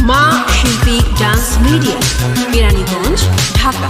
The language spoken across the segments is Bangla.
মা শিল্পী ডান্স মিডিয়া বিরানীগঞ্জ ঢাকা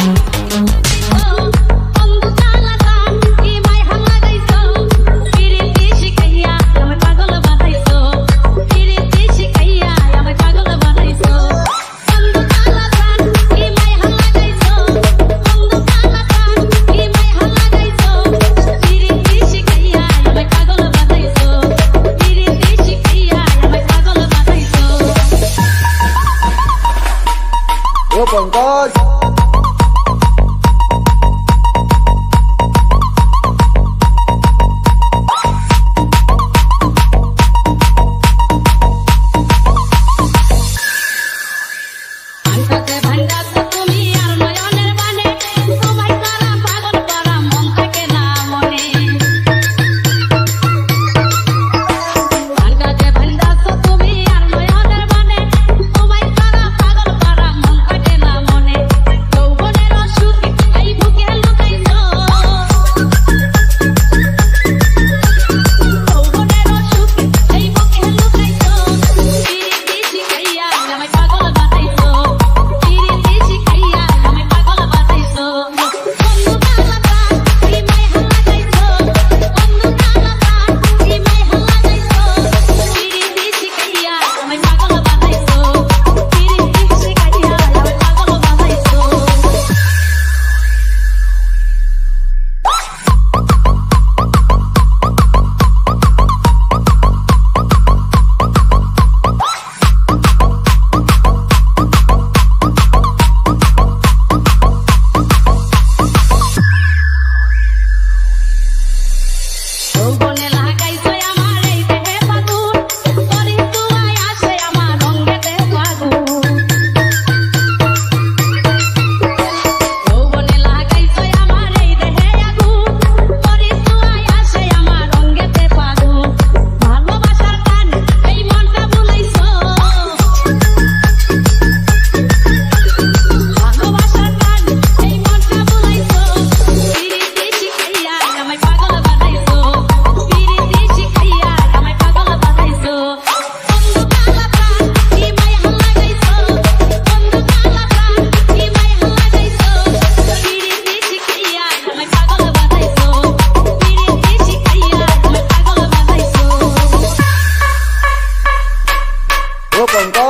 有广告。